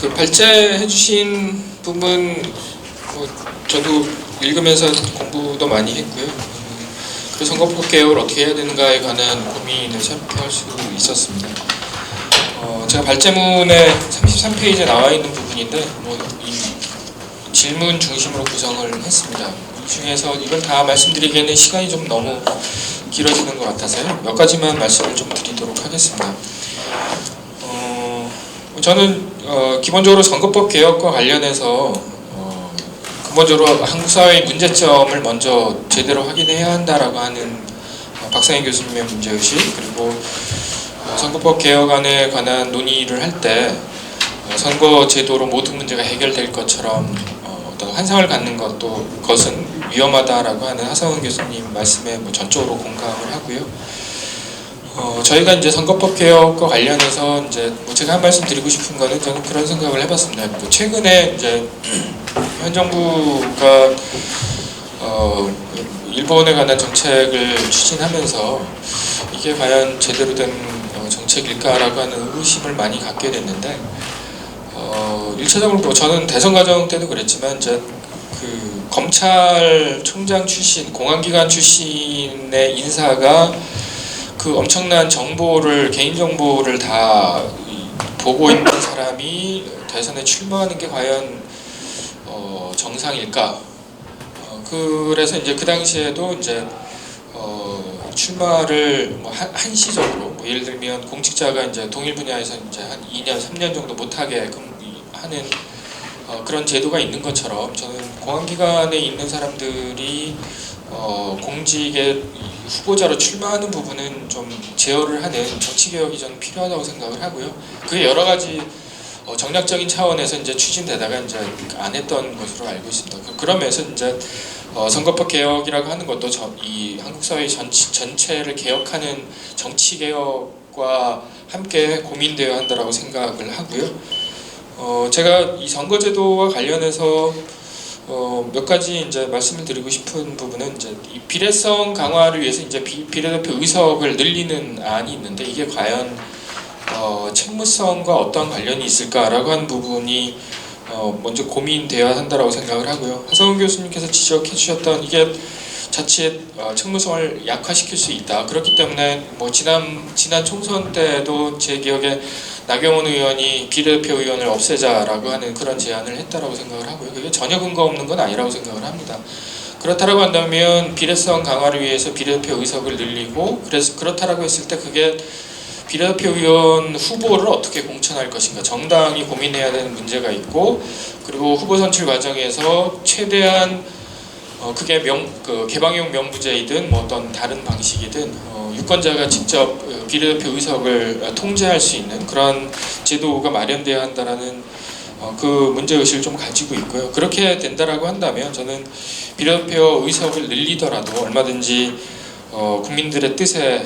그 발제해 주신 부분 뭐 저도 읽으면서 공부도 많이 했고요. 음, 그 선거법 개혁을 어떻게 해야 되는가에 관한 고민을 살펴볼 수 있었습니다. 어, 제가 발제문에 33페이지에 나와 있는 부분인데 뭐이 질문 중심으로 구성을 했습니다. 이 중에서 이걸 다 말씀드리기에는 시간이 좀 너무 길어지는 것 같아서요. 몇 가지만 말씀을 좀 드리도록 하겠습니다. 어, 저는 어, 기본적으로 선거법 개혁과 관련해서 어, 근본적으로 한국 사회의 문제점을 먼저 제대로 확인해야 한다라고 하는 어, 박상희 교수님의 문제의식 그리고 어, 선거법 개혁안에 관한 논의를 할때 어, 선거 제도로 모든 문제가 해결될 것처럼 어, 어떤 환상을 갖는 것도 그것은 위험하다라고 하는 하성은 교수님 말씀에 뭐 전적으로 공감을 하고요. 어, 저희가 이제 선거법 개혁과 관련해서 이제 뭐 제가 한 말씀 드리고 싶은 거는 저는 그런 생각을 해봤습니다. 뭐 최근에 이제 현 정부가 어, 일본에 관한 정책을 추진하면서 이게 과연 제대로 된 어, 정책일까라고 하는 의심을 많이 갖게 됐는데 어, 일차적으로 뭐 저는 대선 과정 때도 그랬지만 이제 그 검찰총장 출신, 공안기관 출신의 인사가 그 엄청난 정보를 개인 정보를 다 이- 보고 있는 사람이 대선에 출마하는 게 과연 어, 정상일까? 어, 그래서 이제 그 당시에도 이제 어, 출마를 뭐 한, 한시적으로 뭐 예를 들면 공직자가 이제 동일 분야에서 이제 한 2년, 3년 정도 못하게 하는 어, 그런 제도가 있는 것처럼 저는 공안기관에 있는 사람들이 어, 공직에 후보자로 출마하는 부분은 좀 제어를 하는 정치 개혁이 저는 필요하다고 생각을 하고요. 그게 여러 가지 어, 정략적인 차원에서 이제 추진되다가 이제 안 했던 것으로 알고 있습니다. 그- 그러면서 이제 어, 선거법 개혁이라고 하는 것도 저, 이 한국 사회 전, 전체를 개혁하는 정치 개혁과 함께 고민되어야 한다라고 생각을 하고요. 어, 제가 이 선거제도와 관련해서 어, 몇 가지 이제 말씀을 드리고 싶은 부분은 이제 이 비례성 강화를 위해서 이제 비, 비례대표 의석을 늘리는 안이 있는데 이게 과연 어, 책무성과 어떤 관련이 있을까라고 하는 부분이 어, 먼저 고민되어야 한다라고 생각을 하고요. 하성훈 교수님께서 지적해 주셨던 이게 자칫 어, 책무성을 약화시킬 수 있다. 그렇기 때문에 뭐 지난 지난 총선 때도 제 기억에 나경원 의원이 비례대표 의원을 없애자라고 하는 그런 제안을 했다라고 생각을 하고요. 그게 전혀 근거 없는 건 아니라고 생각을 합니다. 그렇다라고 한다면 비례성 강화를 위해서 비례대표 의석을 늘리고 그래서 그렇다라고 했을 때 그게 비례대표 의원 후보를 어떻게 공천할 것인가 정당이 고민해야 되는 문제가 있고 그리고 후보 선출 과정에서 최대한 어, 그게 명, 그 개방형 명부제이든 뭐 어떤 다른 방식이든 어, 유권자가 직접 어, 비례대표 의석을 어, 통제할 수 있는 그런 제도가 마련돼야 한다라는 어, 그 문제 의식을 좀 가지고 있고요. 그렇게 된다라고 한다면 저는 비례대표 의석을 늘리더라도 얼마든지 어, 국민들의 뜻에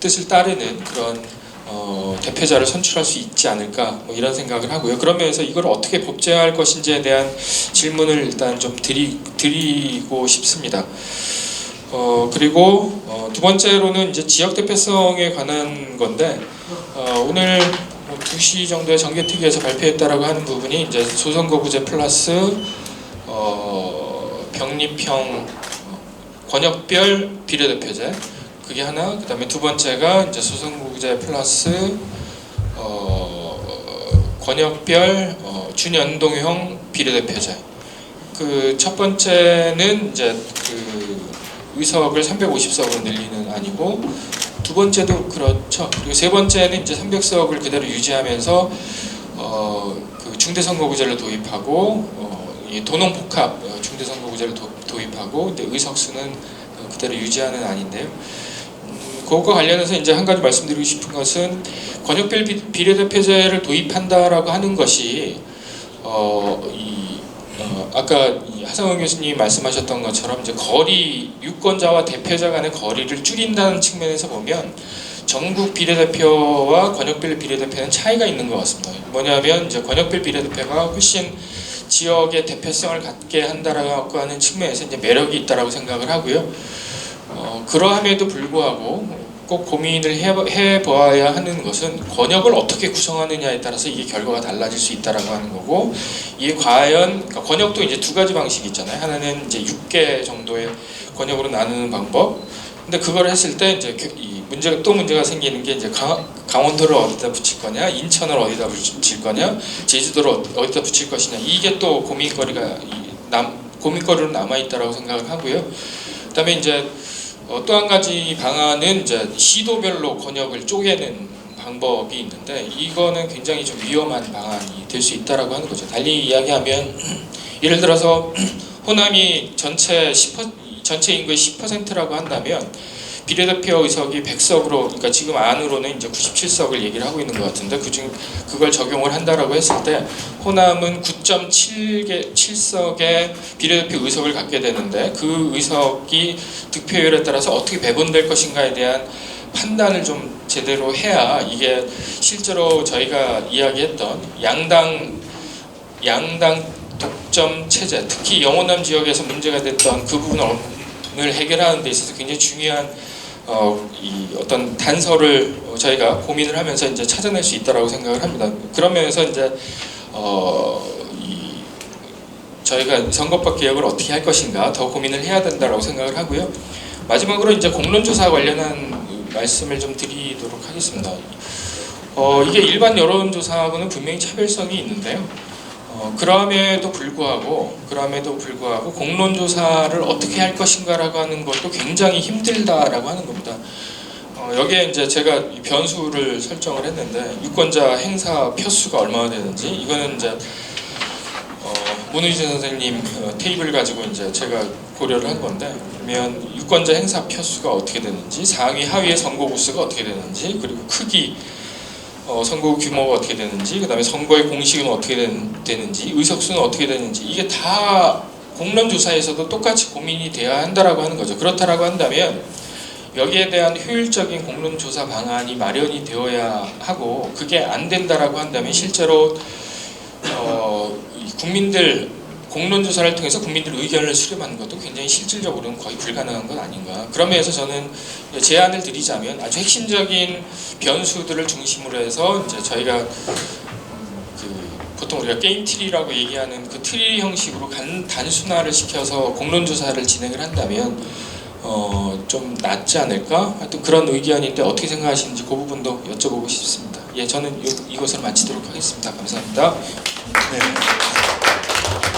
뜻을 따르는 그런 어, 대표자를 선출할 수 있지 않을까 뭐 이런 생각을 하고요. 그러면서 이걸 어떻게 법제화할 것인지에 대한 질문을 일단 좀 드리, 드리고 싶습니다. 어, 그리고 어, 두 번째로는 이제 지역 대표성에 관한 건데 어, 오늘 뭐 2시 정도에 정개특위에서 발표했다라고 하는 부분이 이제 소선거구제 플러스 어, 병립형 어, 권역별 비례대표제. 그게 하나. 그다음에 두 번째가 이제 소선거구제 플러스 어, 권역별 어, 준연동형 비례대표제. 그 첫 번째는 이제 그 의석을 350석으로 늘리는 아니고 두 번째도 그렇죠. 그리고 세 번째는 이제 300석을 그대로 유지하면서 어, 그 중대선거구제를 도입하고 어, 이 도농복합 어, 중대선거구제를 도, 도입하고 근데 의석수는 어, 그대로 유지하는 아닌데요. 음, 그것과 관련해서 이제 한 가지 말씀드리고 싶은 것은 권역별 비- 비례대표제를 도입한다라고 하는 것이 어, 이 어, 아까 이 하성은 교수님이 말씀하셨던 것처럼 이제 거리 유권자와 대표자 간의 거리를 줄인다는 측면에서 보면 전국 비례대표와 권역별 비례대표는 차이가 있는 것 같습니다. 뭐냐면 이제 권역별 비례대표가 훨씬 지역의 대표성을 갖게 한다라고 하는 측면에서 이제 매력이 있다라고 생각을 하고요. 어, 그러함에도 불구하고 꼭 고민을 해, 해보아야 하는 것은 권역을 어떻게 구성하느냐에 따라서 이게 결과가 달라질 수 있다라고 하는 거고 이게 과연 그러니까 권역도 이제 두 가지 방식이 있잖아요. 하나는 이제 6개 정도의 권역으로 나누는 방법. 근데 그걸 했을 때 이제 그- 이 문제가 또 문제가 생기는 게 이제 강, 강원도를 어디다 붙일 거냐, 인천을 어디다 붙일 거냐, 제주도를 어- 어디다 붙일 것이냐 이게 또 고민거리가 이 남, 고민거리로 남아 있다라고 생각을 하고요. 그다음에 이제 어, 또한 가지 방안은 이제 시도별로 권역을 쪼개는 방법이 있는데 이거는 굉장히 좀 위험한 방안이 될 수 있다라고 하는 거죠. 달리 이야기하면 예를 들어서 호남이 전체 10% 전체 인구의 10%라고 한다면 비례대표 의석이 100석으로 그러니까 지금 안으로는 이제 97석을 얘기를 하고 있는 것 같은데 그중 그걸 적용을 한다라고 했을 때 호남은 9.7개 7석의 비례대표 의석을 갖게 되는데 그 의석이 득표율에 따라서 어떻게 배분될 것인가에 대한 판단을 좀 제대로 해야 이게 실제로 저희가 이야기했던 양당 양당 독점 체제 특히 영호남 지역에서 문제가 됐던 그 부분을 해결하는 데 있어서 굉장히 중요한 어, 이 어떤 단서를 어, 저희가 고민을 하면서 이제 찾아낼 수 있다라고 생각을 합니다. 그런 면에서 이제 어, 이 저희가 선거법 개혁을 어떻게 할 것인가 더 고민을 해야 된다라고 생각을 하고요. 마지막으로 이제 공론조사 관련한 말씀을 좀 드리도록 하겠습니다. 어, 이게 일반 여론조사하고는 분명히 차별성이 있는데요. 어, 그럼에도 불구하고 그럼에도 불구하고 공론 조사를 어떻게 할 것인가라고 하는 것도 굉장히 힘들다라고 하는 겁니다. 어, 여기에 이제 제가 이 변수를 설정을 했는데 유권자 행사 표수가 얼마나 되는지 이거는 이제 어, 문의진 선생님 어, 테이블 가지고 이제 제가 고려를 한 건데 그러면 유권자 행사 표수가 어떻게 되는지 상위 하위의 선거 부수가 어떻게 되는지 그리고 크기 어, 선거 규모가 어떻게 되는지 그 다음에 선거의 공식은 어떻게 된- 되는지 의석수는 어떻게 되는지 이게 다 공론조사에서도 똑같이 고민이 돼야 한다라고 하는 거죠. 그렇다라고 한다면 여기에 대한 효율적인 공론조사 방안이 마련이 되어야 하고 그게 안 된다라고 한다면 실제로 어, 이 국민들 공론조사를 통해서 국민들 의견을 수렴하는 것도 굉장히 실질적으로는 거의 불가능한 건 아닌가. 그런 면에서 저는 제안을 드리자면 아주 핵심적인 변수들을 중심으로 해서 이제 저희가 음, 그 보통 우리가 게임 트리라고 얘기하는 그 트리 형식으로 간, 단순화를 시켜서 공론조사를 진행을 한다면 어, 좀 낫지 않을까? 하여튼 그런 의견인데 어떻게 생각하시는지 그 부분도 여쭤보고 싶습니다. 예, 저는 이, 이것을 마치도록 하겠습니다. 감사합니다. 네.